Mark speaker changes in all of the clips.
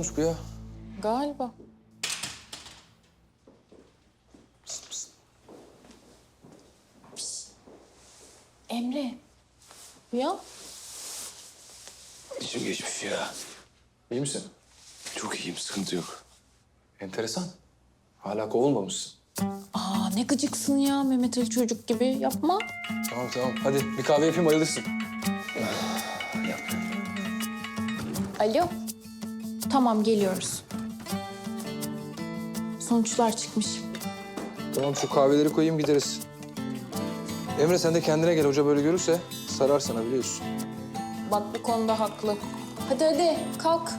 Speaker 1: Kalmış bu ya?
Speaker 2: galiba. Psst. Emre. Uyan.
Speaker 1: İçim geçmiş ya. İyi misin?
Speaker 3: Çok iyiyim, sıkıntı yok.
Speaker 1: Enteresan. Hala kovulmamışsın.
Speaker 2: Aa ne gıcıksın ya Mehmet Ali çocuk gibi. Yapma.
Speaker 1: Tamam tamam. Hadi bir kahve yapayım ayılırsın.
Speaker 2: Alo. Tamam geliyoruz. Sonuçlar çıkmış.
Speaker 1: Tamam şu kahveleri koyayım gideriz. Emre sen de kendine gel. Hoca böyle görürse sarar sana biliyorsun.
Speaker 2: Bak bu konuda haklı. Hadi hadi kalk.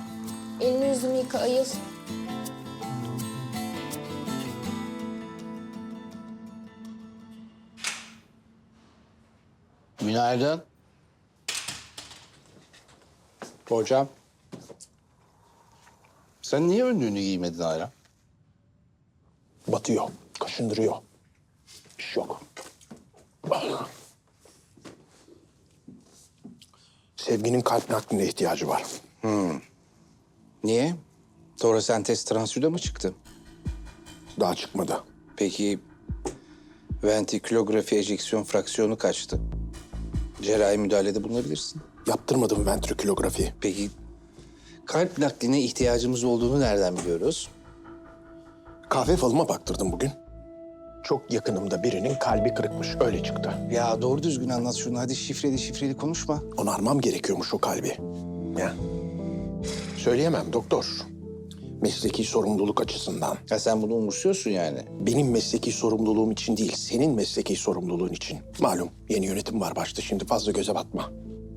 Speaker 2: Elini yüzünü yıka ayıl.
Speaker 4: Günaydın. Hocam. Sen niye önlüğünü giymedin hala?
Speaker 5: Batıyor, kaşındırıyor. İş yok. Sevginin kalp nakline ihtiyacı var.
Speaker 4: Niye? Torasentez transüde mı çıktı?
Speaker 5: Daha çıkmadı.
Speaker 4: Peki ventrikülografi ejeksiyon fraksiyonu kaçtı? Cerrahi müdahalede bulunabilirsin.
Speaker 5: Yaptırmadım ventrikülografi.
Speaker 4: Peki kalp nakline ihtiyacımız olduğunu nereden biliyoruz?
Speaker 5: Kahve falıma baktırdım bugün. Çok yakınımda birinin kalbi kırıkmış. Öyle çıktı.
Speaker 4: Ya doğru düzgün anlat şunu. Hadi şifreli şifreli konuşma.
Speaker 5: Onarmam gerekiyormuş o kalbi. Ya. Söyleyemem doktor. Mesleki sorumluluk açısından.
Speaker 4: Ya sen bunu umursuyorsun yani.
Speaker 5: Benim mesleki sorumluluğum için değil, senin mesleki sorumluluğun için. Malum yeni yönetim var başta şimdi fazla göze batma.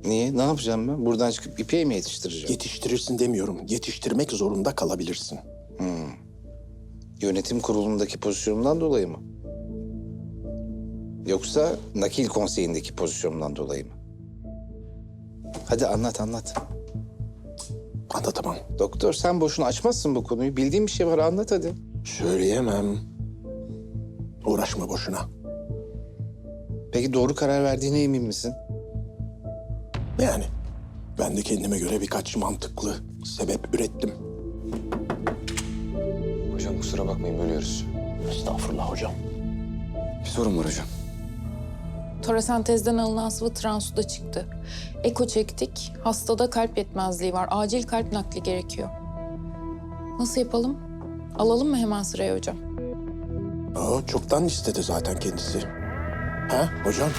Speaker 4: Niye? Ne yapacağım ben? Buradan çıkıp ipeği mi yetiştireceğim?
Speaker 5: Yetiştirirsin demiyorum, yetiştirmek zorunda kalabilirsin.
Speaker 4: Yönetim kurulundaki pozisyonumdan dolayı mı? Yoksa nakil konseyindeki pozisyonumdan dolayı mı? Hadi anlat anlat.
Speaker 5: Anlatamam.
Speaker 4: Doktor sen boşuna açmazsın bu konuyu. Bildiğin bir şey var anlat hadi.
Speaker 5: Söyleyemem. Uğraşma boşuna.
Speaker 4: Peki doğru karar verdiğine emin misin?
Speaker 5: Yani ben de kendime göre birkaç mantıklı sebep ürettim.
Speaker 1: Hocam kusura bakmayın bölüyoruz.
Speaker 5: Estağfurullah hocam.
Speaker 1: Bir sorun var hocam.
Speaker 2: Torasentezden alınan sıvı transuda çıktı. Eko çektik. Hastada kalp yetmezliği var. Acil kalp nakli gerekiyor. Nasıl yapalım? Alalım mı hemen sıraya hocam?
Speaker 5: Aa, çoktan istedi zaten kendisi. Ha hocam?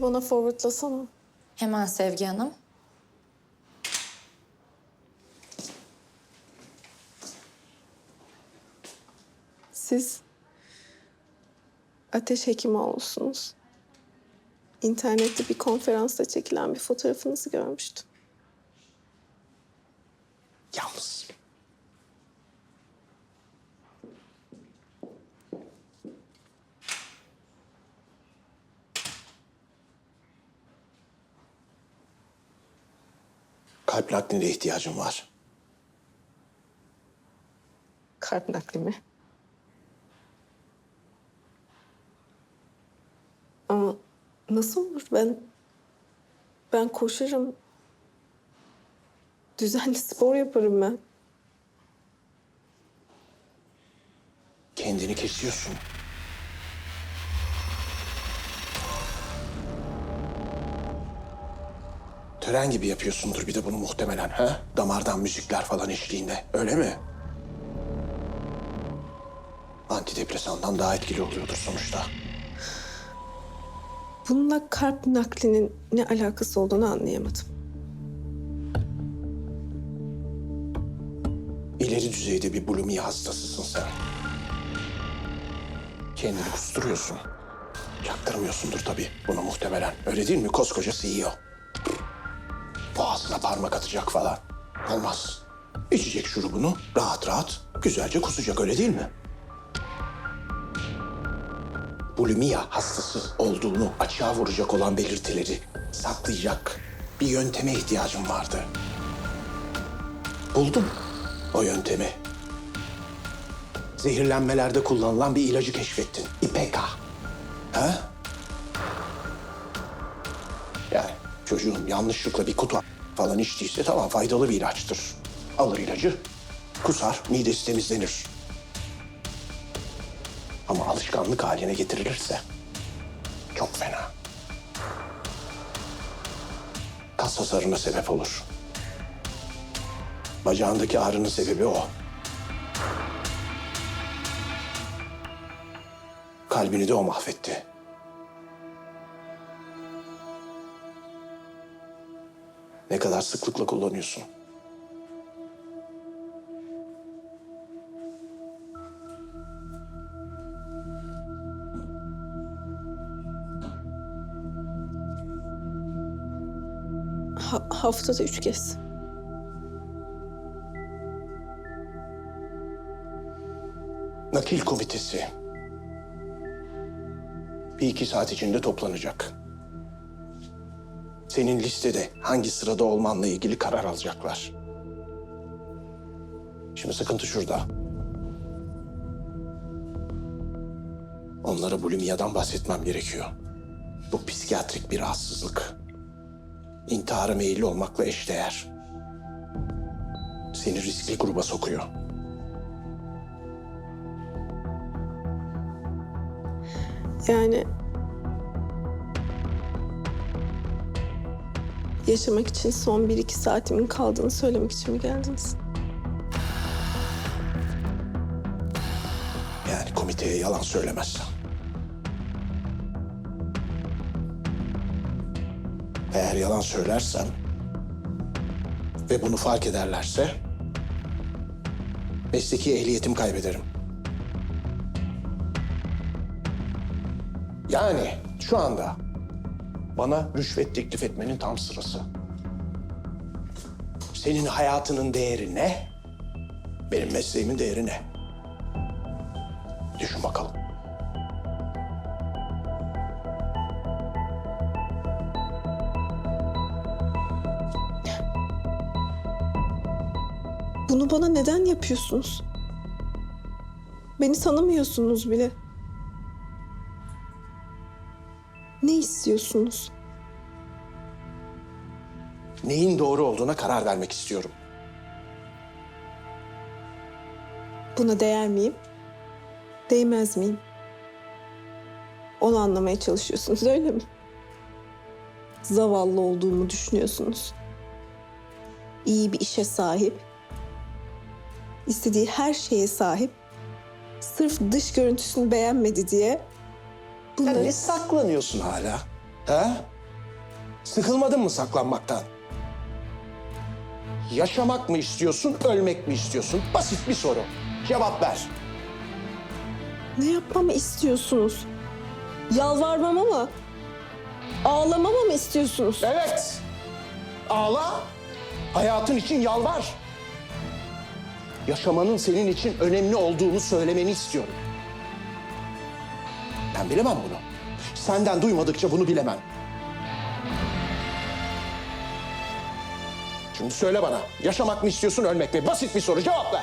Speaker 6: Bana forwardlasana.
Speaker 2: Hemen Sevgi Hanım.
Speaker 6: Siz ateş hekimi olsunuz. İnternette bir konferansta çekilen bir fotoğrafınızı görmüştüm.
Speaker 5: Kalp nakline ihtiyacım var.
Speaker 6: Kalp nakli mi? Ama nasıl olur? Ben ben koşarım. Düzenli spor yaparım ben.
Speaker 5: Kendini kesiyorsun. Tören gibi yapıyorsundur bir de bunu muhtemelen ha? Damardan müzikler falan eşliğinde. Öyle mi? Antidepresandan daha etkili oluyordur sonuçta.
Speaker 6: Bununla kalp naklinin ne alakası olduğunu anlayamadım.
Speaker 5: İleri düzeyde bir bulimiya hastasısın sen. Kendini kusturuyorsun. Çaktırmıyorsundur tabii bunu muhtemelen. Öyle değil mi? Koskoca CEO. Boğazına parmak atacak falan. Olmaz. İçecek şurubunu rahat rahat güzelce kusacak öyle değil mi? Bulimiya hastası olduğunu açığa vuracak olan belirtileri saklayacak bir yönteme ihtiyacım vardı. Buldum o yöntemi. zehirlenmelerde kullanılan bir ilacı keşfettin. İpeka. Ha? Çocuğun yanlışlıkla bir kutu falan içtiyse tamam faydalı bir ilaçtır. Alır ilacı, kusar, midesi temizlenir. Ama alışkanlık haline getirilirse çok fena. Kas hasarına sebep olur. Bacağındaki ağrının sebebi o. Kalbini de o mahvetti. Ne kadar sıklıkla kullanıyorsun?
Speaker 6: Ha- haftada üç kez.
Speaker 5: Nakil komitesi. Bir iki saat içinde toplanacak. Senin listede hangi sırada olmanla ilgili karar alacaklar. Şimdi sıkıntı şurada. Onlara bulimyadan bahsetmem gerekiyor. Bu psikiyatrik bir rahatsızlık. İntihara meyilli olmakla eşdeğer. Seni riskli gruba sokuyor.
Speaker 6: Yani... Yaşamak için son bir iki saatimin kaldığını söylemek için mi geldiniz?
Speaker 5: Yani komiteye yalan söylemezsen. Eğer yalan söylersem ve bunu fark ederlerse mesleki ehliyetimi kaybederim. Yani şu anda bana rüşvet teklif etmenin tam sırası. Senin hayatının değeri ne? Benim mesleğimin değeri ne? Düşün bakalım.
Speaker 6: Bunu bana neden yapıyorsunuz? Beni tanımıyorsunuz bile. İstiyorsunuz?
Speaker 5: Neyin doğru olduğuna karar vermek istiyorum.
Speaker 6: Buna değer miyim? Değmez miyim? Onu anlamaya çalışıyorsunuz öyle mi? Zavallı olduğumu düşünüyorsunuz. İyi bir işe sahip. istediği her şeye sahip. Sırf dış görüntüsünü beğenmedi diye
Speaker 5: Sen ne saklanıyorsun hala? Ha? Sıkılmadın mı saklanmaktan? Yaşamak mı istiyorsun, ölmek mi istiyorsun? Basit bir soru. Cevap ver.
Speaker 6: ne yapmamı istiyorsunuz? Yalvarmamı mı? Ağlamamı mı istiyorsunuz?
Speaker 5: Evet. Ağla. Hayatın için yalvar. Yaşamanın senin için önemli olduğunu söylemeni istiyorum. Ben bilemem bunu. Senden duymadıkça bunu bilemem. Şimdi söyle bana. Yaşamak mı istiyorsun, ölmek mi? Basit bir soru. Cevap ver.